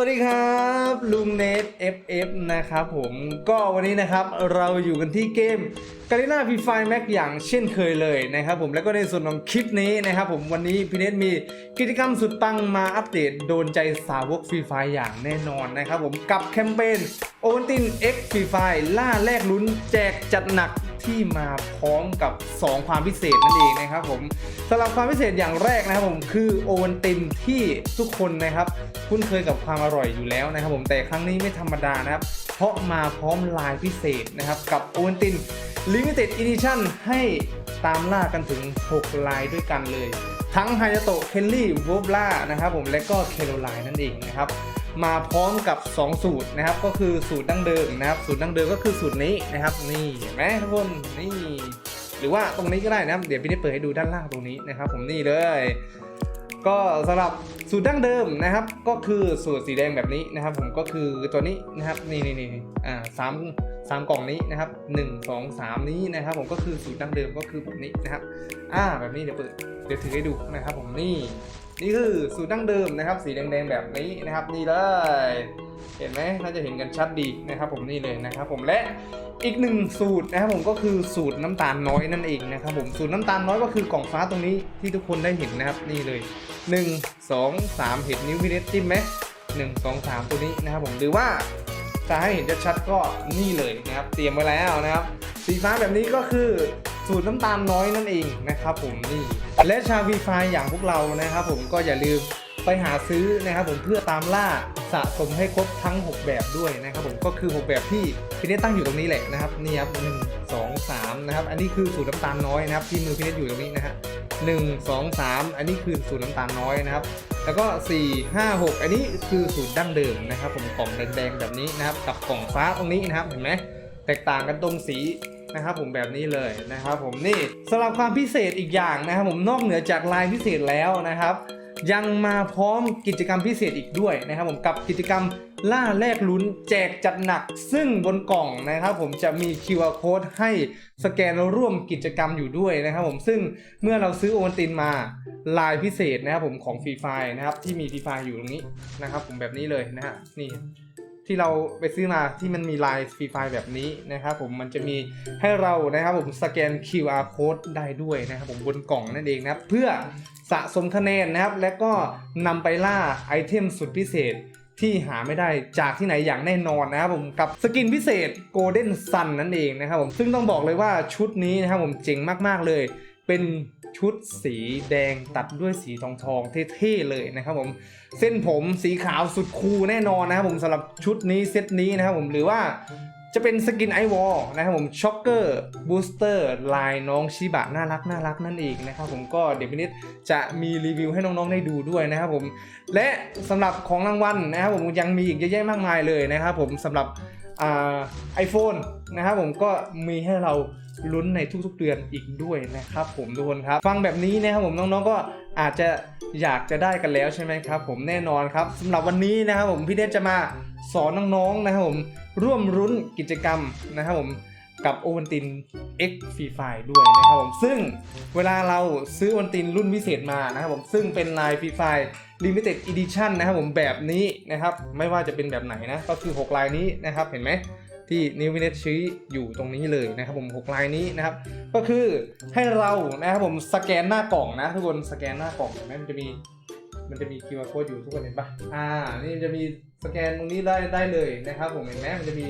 วัสดีครับลุงเนท FF นะครับผมก็วันนี้นะครับเราอยู่กันที่เกม g a r e n a f r e e Fire Max อย่างเช่นเคยเลยนะครับผมแล้วก็ในส่วนของคลิปนี้นะครับผมวันนี้พี่เนทมีกิจกรรมสุดปังมาอัปเดตโดนใจสาวกฟรีไฟอย่างแน่นอนนะครับผมกับแคมเปญโอเวนติน X ฟรีไฟล่าแลกลุ้นแจกจัดหนัก ที่มาพร้อมกับ 2 ความพิเศษนั่นเองนะครับผมสำหรับความพิเศษอย่างแรกนะครับผมคือโอวันตินที่ทุกคนนะครับคุ้นเคยกับความอร่อยอยู่แล้วนะครับผมแต่ครั้งนี้ไม่ธรรมดานะครับ เพราะมาพร้อมลายพิเศษนะครับกับโอวันติน Limited Edition ให้ตามล่ากันถึง 6 ลายด้วยกันเลย ทั้งไฮยาโตะเคลลี่วอฟล่านะครับผมและก็เคโรไลน์นั่นเองนะครับ มาพร้อมกับ 2 สูตรนะครับ ก็คือสูตรดั้งเดิมนะครับ สูตรดั้งเดิมก็คือสูตรนี้นะครับ นี่เห็นไหมทุกคนนี่ หรือว่าตรงนี้ก็ได้นะครับ เดี๋ยวพี่ได้เปิดให้ดูด้านล่างตรงนี้นะครับ ผมนี่เลย ก็สำหรับสูตรดั้งเดิมนะครับ ก็คือสูตรสีแดงแบบนี้นะครับ ผมก็คือตัวนี้นะครับนี่นี่นี่อ่าสามสามกล่องนี้นะครับหนึ่งสองสามนี้นะครับ ผมก็คือสูตรดั้งเดิมก็คือแบบนี้นะครับ อ่าแบบนี้เดี๋ยวเปิดเดี๋ยวถือให้ดูนะครับ ผมนี่ นี่คือสูตรดั้งเดิมนะครับ สีแดงๆแบบนี้นะครับนี่เลย เห็นไหมน่าจะเห็นกันชัดดีนะครับ ผมนี่เลยนะครับผมและอีกหนึ่งสูตรนะครับผมก็คือสูตรน้ำตาลน้อยนั่นเองนะครับผมสูตรน้ำตาลน้อยก็คือกล่องฟ้าตรงนี้ที่ทุกคนได้เห็นนะครับนี่เลย 1 2 3 เห็นนิ้วพี่เนตจิ้มไหมหนึ่งสองสามตัวนี้นะครับผมหรือว่าจะให้เห็นชัดๆก็นี่เลยนะครับ เตรียมไว้แล้วนะครับ สีฟ้าแบบนี้ก็คือ สูตรน้ำตาลน้อยนั่นเองนะครับผมนี่และชาววีไฟอย่างพวกเรานะครับผมก็อย่าลืมไปหาซื้อนะครับผมเพื่อตามล่าสะสมให้ครบทั้ง 6 แบบด้วยนะครับผมก็คือ 6 แบบที่พี่เนตตั้งอยู่ตรงนี้แหละนะครับนี่ครับหนึ่งสองสามนะครับอันนี้คือสูตรน้ำตาลน้อยนะครับที่มือพี่เนตอยู่ตรงนี้นะฮะหนึ่งสองสามอันนี้คือสูตรน้ำตาลน้อยนะครับแล้วก็ 4 5 6 อันนี้คือสูตรดั้งเดิมนะครับผมกล่องแดงๆแบบนี้นะครับกับกล่องฟ้าตรงนี้นะครับเห็นไหมแตกต่างกันตรงสี นะครับผมแบบนี้เลยนะครับผมนี่สำหรับความพิเศษอีกอย่างนะครับผมนอกเหนือจากลายพิเศษแล้วนะครับ ยังมาพร้อมกิจกรรมพิเศษอีกด้วยนะครับผมกับกิจกรรมล่าแลกลุ้นแจกจัดหนัก ซึ่งบนกล่องนะครับผมจะมี QR code ให้สแกนร่วมกิจกรรมอยู่ด้วยนะครับผมซึ่งเมื่อเราซื้อโอวัลตินมาลายพิเศษนะครับผมของฟรีไฟนะครับที่มีฟรีไฟอยู่ตรงนี้นะครับผมแบบนี้เลยนะฮะนี่ ที่เราไปซื้อมาที่มันมีลายฟรีไฟแบบนี้นะครับผมมันจะมีให้เรานะครับผมสแกน QR code ได้ด้วยนะครับผมบนกล่องนั่นเองนะครับ เพื่อสะสมคะแนนนะครับ และก็นำไปล่าไอเทมสุดพิเศษที่หาไม่ได้จากที่ไหนอย่างแน่นอนนะครับผมกับสกินพิเศษ Golden Sun นั่นเองนะครับผมซึ่งต้องบอกเลยว่าชุดนี้นะครับผมเจ๋งมากๆเลย เป็นชุดสีแดงตัดด้วยสีทองทองๆเท่ๆเลยนะครับผมเส้นผมสีขาวสุดคูลแน่นอนนะครับผมสำหรับชุดนี้เซตนี้นะครับผมหรือว่าจะเป็นสกินไอวอลนะครับผมช็อกเกอร์บูสเตอร์ลายน้องชิบะน่ารักน่ารักนั่นเองนะครับผมก็เดี๋ยวพินิดจะมีรีวิวให้น้องๆได้ดูด้วยนะครับผมและสำหรับของรางวัลนะครับผมยังมีอีกเยอะแยะมากมายเลยนะครับผมสำหรับ ไอโฟนนะครับผมก็มีให้เราลุ้นในทุกๆเดือนอีกด้วยนะครับผมทุกคนครับ ฟังแบบนี้นะครับผมน้องๆก็อาจจะอยากจะได้กันแล้วใช่ไหมครับ ผมแน่นอนครับสำหรับวันนี้นะครับผมพี่เดชจะมาสอนน้องๆนะครับผมร่วมรุ้นกิจกรรมนะครับผม กับโอวันติน X Free Fire ด้วยนะครับผมซึ่งเวลาเราซื้อวันตินรุ่นพิเศษมานะครับผมซึ่งเป็นลาย Free Fire Limited Edition นะครับผมแบบนี้นะครับไม่ว่าจะเป็นแบบไหนนะก็คือ 6 ลายนี้นะครับเห็นไหมที่นิววินเนตชี้อยู่ตรงนี้เลยนะครับผม 6 ลายนี้นะครับ ก็คือให้เรานะครับผมสแกนหน้ากล่องนะทุกคนสแกนหน้ากล่องเห็นไหมมันจะมีมันจะมี QR code อยู่ทุกคนเห็นปะอ่านี่มันจะมีสแกนตรงนี้ได้ได้เลยนะครับผมเห็นไหมมันจะมี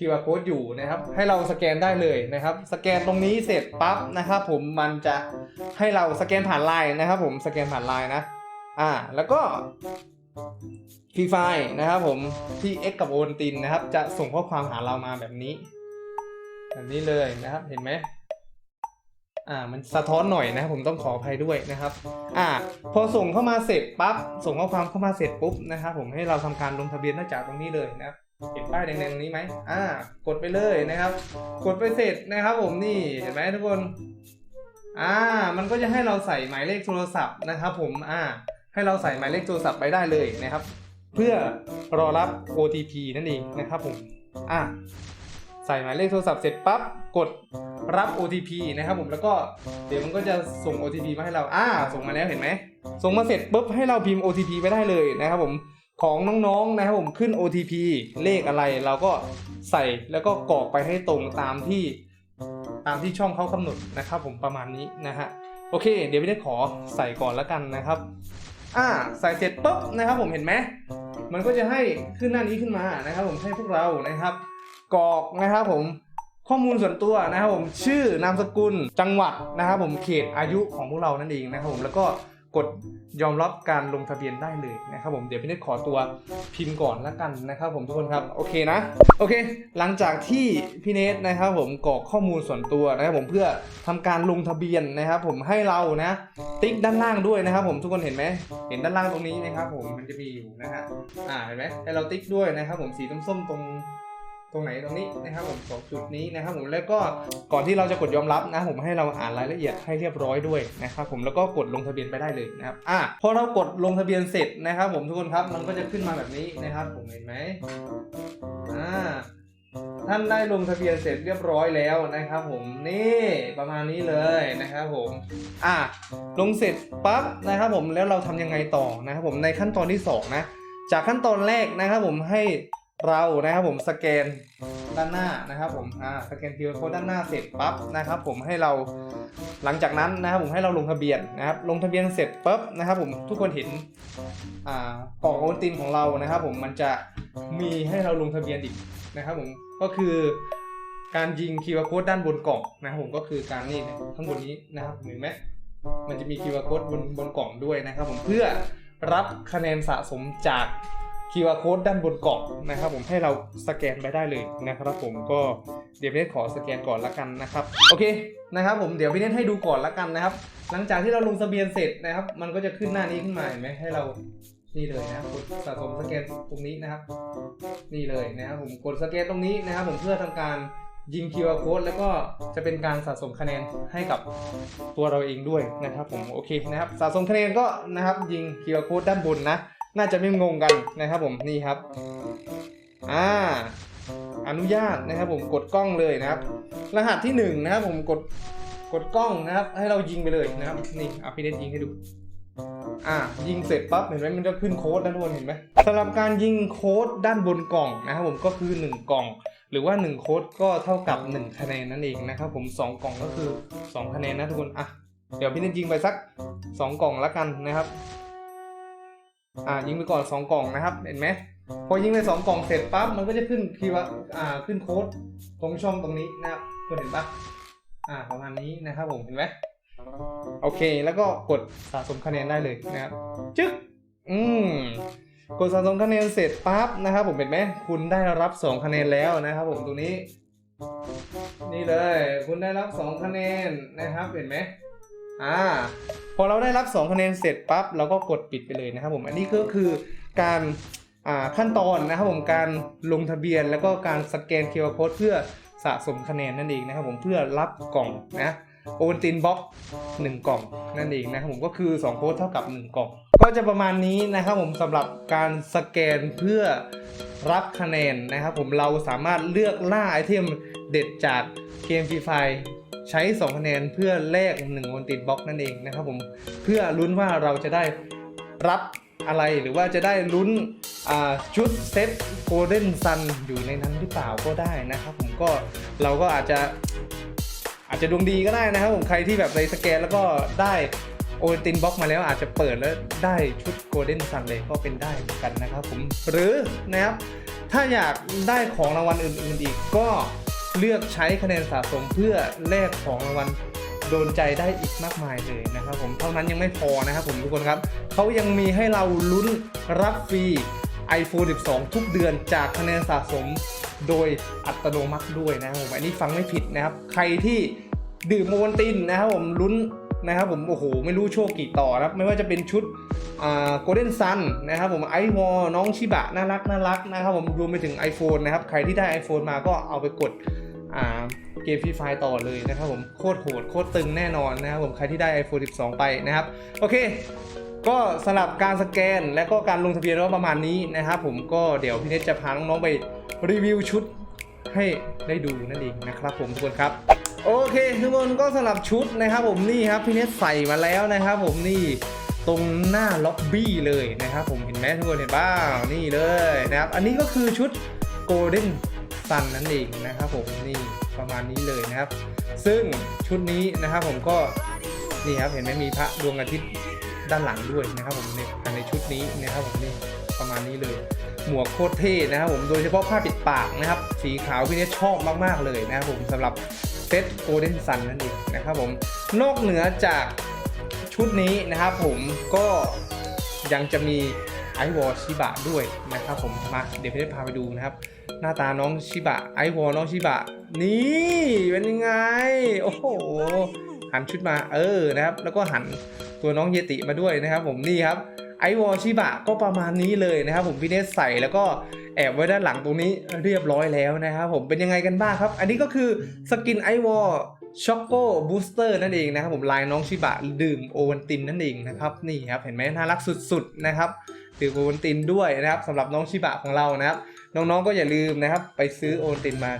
QR code อยู่นะครับ ให้เราสแกนได้เลยนะครับ สแกนตรงนี้เสร็จปั๊บนะครับผมมันจะให้เราสแกนผ่านไลน์นะครับ ผมสแกนผ่านไลน์นะ อ่า แล้วก็ฟรีไฟนะครับผมที่ X กับโอนตินนะครับ จะส่งข้อความหาเรามาแบบนี้ แบบนี้เลยนะครับเห็นไหมอ่ามันสะท้อนหน่อยนะครับผมต้องขออภัยด้วยนะครับอ่าพอส่งเข้ามาเสร็จปั๊บส่งข้อความเข้ามาเสร็จปุ๊บนะครับผมให้เราทำการลงทะเบียนหน้าจากตรงนี้เลยนะครับ เห็นป้ายแดงๆนี้ไหมอ่า กดไปเลยนะครับ กดไปเสร็จนะครับ ผมนี่เห็นไหมทุกคน อ่า มันก็จะให้เราใส่หมายเลขโทรศัพท์นะครับ ผม อ่า ให้เราใส่หมายเลขโทรศัพท์ไปได้เลยนะครับ เพื่อรอรับ OTP นั่นเองนะครับผม อ่าใส่หมายเลขโทรศัพท์เสร็จปั๊บ กดรับ OTP นะครับผม แล้วก็เดี๋ยวมันก็จะส่ง OTP มาให้เรา อ่า ส่งมาแล้วเห็นไหม ส่งมาเสร็จปุ๊บให้เราพิมพ์ OTP ไปได้เลยนะครับผม ของน้องๆนะครับผมขึ้น OTP เลขอะไรเราก็ใส่แล้วก็กรอกไปให้ตรงตามที่ตามที่ช่องเขากำหนดนะครับ ผมประมาณนี้นะฮะโอเค เดี๋ยวพี่ได้ขอใส่ก่อนแล้วกันนะครับอ่าใส่เสร็จปุ๊บนะครับ ผมเห็นไหมมันก็จะให้ขึ้นหน้านี้ขึ้นมานะครับ ผมให้พวกเรานะครับกรอกนะครับผมข้อมูลส่วนตัวนะครับผมชื่อนามสกุลจังหวัดนะครับ ผมเขตอายุของพวกเรานั่นเองนะครับผมแล้วก็ กดยอมรับการลงทะเบียนได้เลยนะครับผมเดี๋ยวพี่เนตขอตัวพิมพ์ก่อนแล้วกันนะครับผมทุกคนครับโอเคนะโอเค หลังจากที่พี่เนตนะครับผมกรอกข้อมูลส่วนตัวนะครับผมเพื่อทำการลงทะเบียนนะครับผมให้เรานะติ๊กด้านล่างด้วยนะครับผมทุกคนเห็นไหมเห็นด้านล่างตรงนี้ไหมครับผมมันจะมีอยู่นะฮะอ่าเห็นไหมให้เราติ๊กด้วยนะครับผมสีส้มๆตรง ตรงไหนตรงนี้นะครับผมสองจุดนี้นะครับผมแล้วก็ก่อนที่เราจะกดยอมรับนะผมให้เราอ่านรายละเอียดให้เรียบร้อยด้วยนะครับผมแล้วก็กดลงทะเบียนไปได้เลยนะครับอะพอเรากดลงทะเบียนเสร็จนะครับ ผมทุกคนครับมันก็จะขึ้นมาแบบนี้นะครับ ผมเห็นไหมอ่าท่านได้ลงทะเบียนเสร็จเรียบร้อยแล้วนะครับ ผมนี่ประมาณนี้เลยนะครับผมอะลงเสร็จปั๊บนะครับผมแล้วเราทำยังไงต่อนะครับผมในขั้นตอนที่สองนะจากขั้นตอนแรกนะครับผมให้ เรานะครับผมสแกนด้านหน้านะครับผมอ่าสแกน QR code ด้านหน้าเสร็จปั๊บนะครับผมให้เราหลังจากนั้นนะครับผมให้เราลงทะเบียนนะครับลงทะเบียนเสร็จปั๊บนะครับผมทุกคนเห็นอ่ากล่องโอนตินของเรานะครับผมมันจะมีให้เราลงทะเบียนอีกนะครับผมก็คือการยิงคีย์โค้ดด้านบนกล่องนะครับผมก็คือการนี่นะข้างบนนี้นะครับเห็นไหมมันจะมีคีย์โค้ดบนบนกล่องด้วยนะครับผมเพื่อรับคะแนนสะสมจาก คีย์โค้ดด้านบนกล่องนะครับ ผมให้เราสแกนไปได้เลยนะครับ ผมก็เดี๋ยวพี่เนทขอสแกนก่อนละกันนะครับโอเคนะครับ ผมเดี๋ยวพี่เนทให้ดูก่อนละกันนะครับ หลังจากที่เราลงทะเบียนเสร็จนะครับ มันก็จะขึ้นหน้านี้ขึ้นมาเห็นไหมให้เรานี่เลยนะครับกดสะสมสแกนตรงนี้นะครับ นี่เลยนะครับผมกดสแกนตรงนี้นะครับ ผมเพื่อทำการยิง QR code แล้วก็จะเป็นการสะสมคะแนนให้กับตัวเราเองด้วยนะครับ ผมโอเคนะครับ สะสมคะแนนก็นะครับ ยิง QR code ด้านบนนะ น่าจะไม่งงกันนะครับผมนี่ครับอ่าอนุญาตนะครับผมกดกล้องเลยนะครับ รหัสที่หนึ่งนะครับผมกดกดกล้องนะครับ ให้เรายิงไปเลยนะครับนี่อะพี่เดนยิงให้ดูอะยิงเสร็จปั๊บเห็นไหมมันจะขึ้นโค้ดด้านบนเห็นไหมสำหรับการยิงโค้ดด้านบนกล่องนะครับผมก็คือ 1 กล่อง หรือว่า 1 โค้ดก็เท่ากับ 1 คะแนนนั่นเองนะครับผม 2 กล่องก็คือ 2 คะแนนนะทุกคนอะเดี๋ยวพี่เนนยิงไปสัก 2 กล่องละกันนะครับ อ่ายิงไปก่อน2กล่องนะครับ เห็นไหมพอยิงไป2กล่องเสร็จปั๊บมันก็จะขึ้นคีย์ว่าอ่าขึ้นโค้ดตรงช่องตรงนี้นะครับคุณเห็นปะอ่าประมาณนี้นะครับผมเห็นไหมโอเคแล้วก็กดสะสมคะแนนได้เลยนะครับจึ๊กอืมกดสะสมคะแนนเสร็จปั๊บนะครับผมเห็นไหมคุณได้รับ 2 คะแนนแล้วนะครับผมตรงนี้ นี่เลย คุณได้รับ 2 คะแนนนะครับเห็นไหมอ่า อเราได้รับ 2 คะแนนเสร็จปั๊บเราก็กดปิดไปเลยนะครับผมอันนี้ก็คือการขั้นตอนนะครับผมการลงทะเบียนแล้วก็การสแกน QR Code เพื่อสะสมคะแนนนั่นเองนะครับผมเพื่อรับกล่องนะโอนตินบ็อกหนึ่งกล่องนั่นเองนะครับผมก็คือ2โค้ดเท่ากับ 1 กล่อง ก็จะประมาณนี้นะครับผมสำหรับการสแกนเพื่อรับคะแนนนะครับผมเราสามารถเลือกล่าไอเทมเด็ดจากเกมฟรีไฟ ใช้ 2 คะแนนเพื่อแลก1โอนตินบ็อกนั่นเองนะครับผมเพื่อลุ้นว่าเราจะได้รับอะไรหรือว่าจะได้ลุ้นชุดเซตโกลเด้นซันอยู่ในนั้นหรือเปล่าก็ได้นะครับผมก็เราก็อาจจะอาจจะดวงดีก็ได้นะครับผมใครที่แบบในสแกนแล้วก็ได้โอเตินบ็อกมาแล้วอาจจะเปิดแล้วได้ชุดโกลเด้นซันเลยก็เป็นได้เหมือนกันนะครับผมหรือนะครับถ้าอยากได้ของรางวัลอื่นๆอีกก็ เลือกใช้คะแนนสะสมเพื่อแลกของรางวัลโดนใจได้อีกมากมายเลยนะครับผมเท่านั้นยังไม่พอนะครับผมทุกคนครับเขายังมีให้เราลุ้นรับฟรี iPhone 12 ทุกเดือนจากคะแนนสะสมโดยอัตโนมัติด้วยนะครับผมอันนี้ฟังไม่ผิดนะครับ ใครที่ดื่มโมวันตินนะครับผมลุ้นนะครับผมโอ้โหไม่รู้โชคกี่ต่อนะครับไม่ว่าจะเป็นชุด โกลเด้นซันนะครับผมไอวอน้องชิบะน่ารักน่ารักนะครับผมรวมไปถึง iPhone นะครับ ใครที่ได้ iPhone มาก็เอาไปกดเกมฟรีไฟต่อเลยนะครับผมโคตรโหดโคตรตึงแน่นอนนะครับผมใครที่ได้ iPhone 12 ไปนะครับ โอเค ก็สำหรับการสแกนและก็การลงทะเบียนก็ประมาณนี้นะครับผมก็เดี๋ยวพี่เนทจะพาน้องๆไปรีวิวชุดให้ได้ดูนั่นเองนะครับผมทุกคนครับ โอเคทุกคนก็สำหรับชุดนะครับผมนี่ครับพี่เนทใส่มาแล้วนะครับผมนี่ ตรงหน้าล็อบบี้เลยนะครับ ผมเห็นไหมทุกคนเห็นบ้างนี่เลยนะครับ อันนี้ก็คือชุดโกลเด้นซันนั่นเองนะครับ ผมนี่ประมาณนี้เลยนะครับ ซึ่งชุดนี้นะครับผมก็นี่ครับเห็นไหมมีพระดวงอาทิตย์ด้านหลังด้วยนะครับ ผมในในชุดนี้นะครับผมนี่ประมาณนี้เลยหมวกโคตรเท่นะครับผมโดยเฉพาะผ้าปิดปากนะครับ สีขาวพี่เนยชอบมาก ๆ เลยนะครับผมสำหรับเซตโกลเด้นซันนั่นเองนะครับผมนอกเหนือจาก ชุดนี้นะครับผมก็ยังจะมีไอวอชิบะด้วยนะครับผมมาเดี๋ยวพี่เนยพาไปดูนะครับ หน้าตาน้องชิบะไอวอน้องชิบะ นี่เป็นยังไง โอ้โหหันชุดมาเออนะครับ แล้วก็หันตัวน้องเยติมาด้วยนะครับ ผมนี่ครับไอวอชิบะก็ประมาณนี้เลยนะครับ ผมพี่เนสใส่แล้วก็แอบไว้ด้านหลังตรงนี้เรียบร้อยแล้วนะครับผมเป็นยังไงกันบ้างครับ อันนี้ก็คือสกินไอวอ ช็อกโกบูสเตอร์นั่นเองนะครับผมลายน้องชิบะดื่มโอวันตินนั่นเองนะครับนี่ครับเห็นไหมน่ารักสุดๆนะครับดื่มโอวันตินด้วยนะครับสำหรับน้องชิบะของเรานะครับ น้องๆก็อย่าลืมนะครับ ไปซื้อโอวันตินมา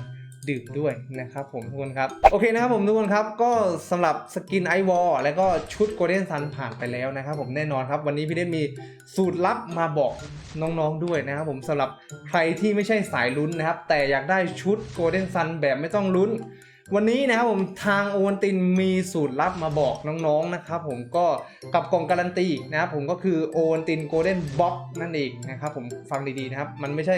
ดื่มด้วยนะครับผมทุกคนครับ โอเคนะครับผมทุกคนครับ ก็สำหรับสกินไอวอลและก็ชุดโกลเด้นซันผ่านไปแล้วนะครับผมแน่นอนครับวันนี้พี่เดนมีสูตรลับมาบอกน้องๆด้วยนะครับผมสำหรับใครที่ไม่ใช่สายลุ้นนะครับ แต่อยากได้ชุดโกลเด้นซันแบบไม่ต้องลุ้น วันนี้นะครับผมทางโอวันตินมีสูตรลับมาบอกน้องๆนะครับผมก็กับกล่องการันตีนะครับผมก็คือโอวันตินโกลเด้นบ็อกนั่นเองนะครับผมฟังดีๆนะครับ มันไม่ใช่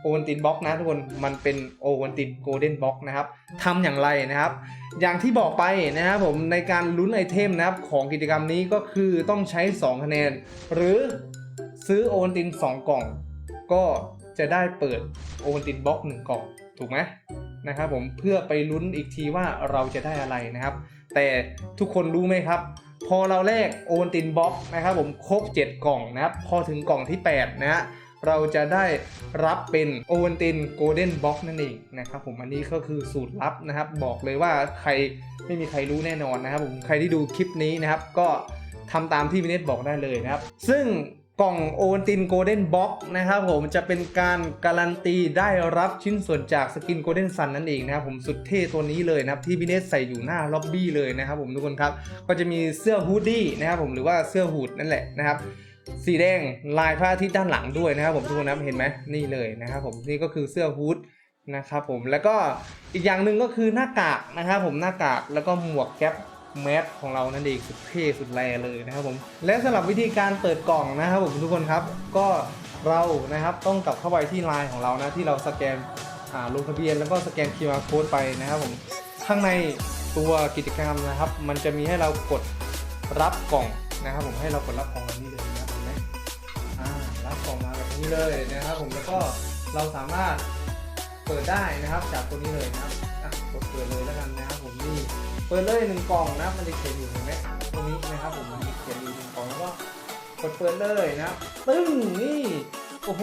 โอวันตินบ็อกนะทุกคนมันเป็นโอวันตินโกลเด้นบ็อกนะครับทำอย่างไรนะครับ อย่างที่บอกไปนะครับผมในการลุ้นไอเทมนะครับของกิจกรรมนี้ก็คือต้องใช้ 2 คะแนน หรือซื้อโอวันติน 2 กล่อง ก็จะได้เปิดโอวันตินบ็อกหนึ่งกล่องถูกไหม นะครับผมเพื่อไปลุ้นอีกทีว่าเราจะได้อะไรนะครับ แต่ทุกคนรู้ไหมครับ พอเราแลกโอนตินบ็อกนะครับผมครบ 7 กล่องนะครับ พอถึงกล่องที่ 8 นะฮะเราจะได้รับเป็นโอวันตินโกลเด้นบ็อกนั่นเองนะครับผมอันนี้ก็คือสูตรลับนะครับ บอกเลยว่าใครไม่มีใครรู้แน่นอนนะครับผมใครที่ดูคลิปนี้นะครับ ก็ทำตามที่วินเนตบอกได้เลยนะครับ ซึ่ง กล่องโอวันตินโกลเด้นบ็อกนะครับผมจะเป็นการการันตีได้รับชิ้นส่วนจากสกินโกลเด้นซันนั่นเองนะครับผมสุดเท่ตัวนี้เลยนะครับที่วินเนตใส่อยู่หน้าล็อบบี้เลยนะครับผมทุกคนครับก็จะมีเสื้อฮูดดี้นะครับผมหรือว่าเสื้อฮูดนั่นแหละนะครับสีแดงลายพระอาทิตย์ด้านหลังด้วยนะครับผมทุกคนนะครับเห็นไหมนี่เลยนะครับผมนี่ก็คือเสื้อฮูดนะครับผมแล้วก็อีกอย่างหนึ่งก็คือหน้ากากนะครับผมหน้ากากแล้วก็หมวกแก๊ป แมสของเรานั่นเองสุดเท่สุดแรเลยนะครับผมและสำหรับวิธีการเปิดกล่องนะครับผมทุกคนครับก็เรานะครับต้องกลับเข้าไปที่ไลน์ของเรานะที่เราสแกนลงทะเบียนแล้วก็สแกน QR code ไปนะครับผมข้างในตัวกิจกรรมนะครับ มันจะมีให้เรากดรับกล่องนะครับ ผมให้เรากดรับกล่องแบบนี้เลยนะครับเห็นไหมรับกล่องมาแบบนี้เลยนะครับ ผมแล้วก็เราสามารถเปิดได้นะครับจากตัวนี้เลยนะครับกดเปิดเลยแล้วกันนะครับผมนี่ เปิดเลยหนึ่งกล่องนะมันจะเขียนอยู่เห็นไหมตรงนี้นะครับผมมันเขียนอยู่หนึ่งกล่องแล้วก็กดเปิดเลยนะตึ้งนี่โอ้โห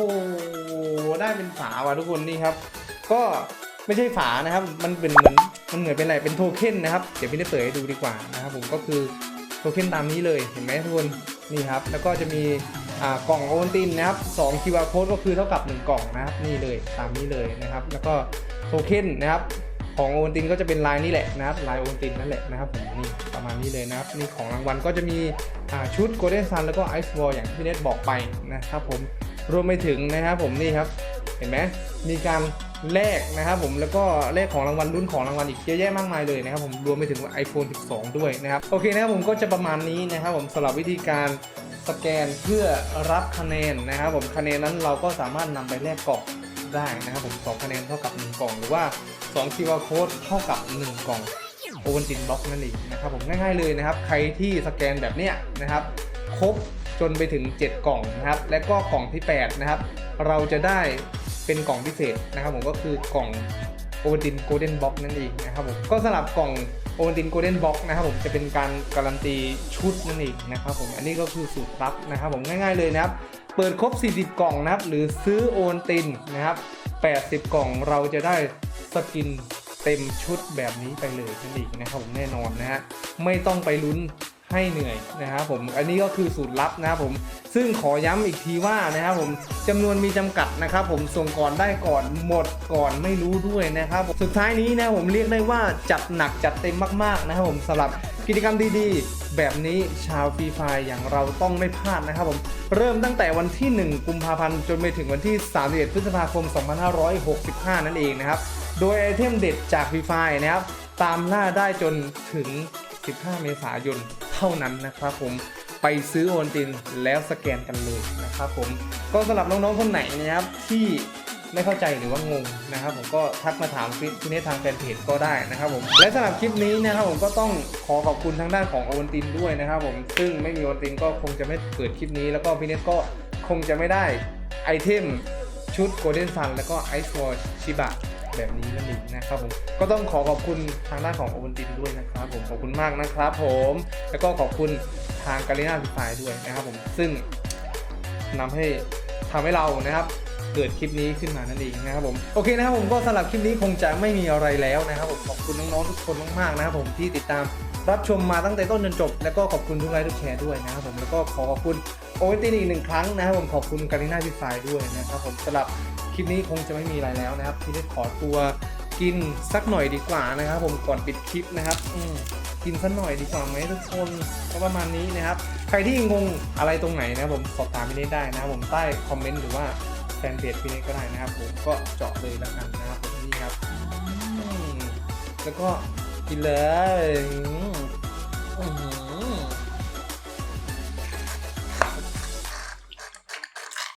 ได้เป็นฝาว่ะทุกคนนี่ครับ ก็ไม่ใช่ฝานะครับ มันเป็นเหมือนมันเหมือนเป็นอะไรเป็นโทเค็นนะครับเดี๋ยวพี่ได้เปิดให้ดูดีกว่านะครับผมก็คือโทเค็นตามนี้เลยเห็นไหมทุกคนนี่ครับ แล้วก็จะมีอ่ากล่องโอวัลตินนะครับ2 QR code ก็คือเท่ากับ 1 กล่องนะครับนี่เลยตามนี้เลยนะครับ แล้วก็โทเค็นนะครับ ของโอวัลตินก็จะเป็นลายนี้แหละนะครับลายโอวัลตินนั่นแหละนะครับผมนี่ประมาณนี้เลยนะครับนี่ของรางวัลก็จะมีชุด Golden Sun แล้วก็ Ice Wall อย่างที่เนตบอกไปนะครับผมรวมไปถึงนะครับผมนี่ครับเห็นไหมมีการแลกนะครับผมแล้วก็แลกของรางวัลรุ่นของรางวัลอีกเยอะแยะมากมายเลยนะครับผมรวมไปถึง iPhone 12 ด้วยนะครับโอเคนะครับผมก็จะประมาณนี้นะครับผมสำหรับวิธีการสแกนเพื่อรับคะแนนนะครับผมคะแนนนั้นเราก็สามารถนำไปแลกกล่อง ได้นะครับผม2คะแนนเท่ากับ 1 กล่องหรือว่า2 QR code เท่ากับ 1 กล่องโอวันตินบ็อกนั่นเองนะครับผมง่ายๆเลยนะครับ ใครที่สแกนแบบเนี้ยนะครับครบจนไปถึง 7 กล่องนะครับ และก็กล่องที่ 8 นะครับ เราจะได้เป็นกล่องพิเศษนะครับผมก็คือกล่องโอวัลตินโกลเด้นบ็อกนั่นเองนะครับผมก็สำหรับกล่อง โอวัลตินโกลเด้นบ็อกนะครับผมจะเป็นการการันตีชุดนั่นเองนะครับผมอันนี้ก็คือสูตรลับนะครับผมง่ายๆเลยนะครับเปิดครบ 40 กล่องนะครับหรือซื้อโอวัลตินนะครับ 80 กล่องเราจะได้สกินเต็มชุดแบบนี้ไปเลยนั่นเองนะครับผมแน่นอนนะฮะไม่ต้องไปลุ้น ให้เหนื่อยนะครับผมอันนี้ก็คือสูตรลับนะครับผมซึ่งขอย้ำอีกทีว่านะครับผมจำนวนมีจำกัดนะครับผมส่งก่อนได้ก่อนหมดก่อนไม่รู้ด้วยนะครับผมสุดท้ายนี้นะผมเรียกได้ว่าจัดหนักจัดเต็มมากๆนะครับผมสำหรับกิจกรรมดีๆ แบบนี้ชาวฟรีไฟอย่างเราต้องไม่พลาดนะครับผมเริ่มตั้งแต่วันที่ 1 กุมภาพันธ์จนไปถึงวันที่ 31 พฤษภาคม 2565 นั่นเองนะครับโดยไอเทมเด็ดจากฟรีไฟนะครับตามล่าได้จนถึง 15 เมษายน ท่านั้นนะครับผมไปซื้อโอนตินแล้วสแกนกันเลยนะครับผมก็สำหรับน้องๆคนไหนนะครับที่ไม่เข้าใจหรือว่างงนะครับผมก็ทักมาถามพี่เนททางแฟนเพจก็ได้นะครับผมและสำหรับคลิปนี้นะครับผมก็ต้องขอขอบคุณทางด้านของโอนตินด้วยนะครับผมซึ่งไม่มีโอนตินก็คงจะไม่เกิดคลิปนี้ แล้วก็พี่เนทก็คงจะไม่ได้ไอเทมชุดโกลเด้นซันแล้วก็ไอซ์วอลชิบะ แบบนี้นั่นเองนะครับผมก็ต้องขอขอบคุณทางด้านของโอวันตินด้วยนะครับผมขอบคุณมากนะครับผมแล้วก็ขอบคุณทางการีนาพิฟายด้วยนะครับผมซึ่งนำให้ทำให้เรานะครับเกิดคลิปนี้ขึ้นมานั่นเองนะครับผมโอเคนะครับผมก็สำหรับคลิปนี้คงจะไม่มีอะไรแล้วนะครับผมขอบคุณน้องๆทุกคนมากๆนะครับผมที่ติดตามรับชมมาตั้งแต่ต้นจนจบ แล้วก็ขอบคุณทุกไลค์ทุกแชร์ด้วยนะครับผมแล้วก็ขอขอบคุณโอเวนตินอีกหนึ่งครั้งนะครับผมขอบคุณการีนาพิฟายด้วยนะครับผมสำหรับ คลิปนี้คงจะไม่มีอะไรแล้วนะครับที่ได้ขอตัวกินสักหน่อยดีกว่านะครับ ผมก่อนปิดคลิปนะครับอืกินสักหน่อยดีกว่าไหมทุกคนก็ประมาณนี้นะครับ ใครที่งงอะไรตรงไหนนะครับผมสอบถามพี่เนทได้นะครับผมใต้คอมเมนต์หรือว่าแฟนเพจพี่เนทก็ได้นะครับ ผมก็เจาะเลยแล้วกันนะครับนี่ครับแล้วก็กินเลยอื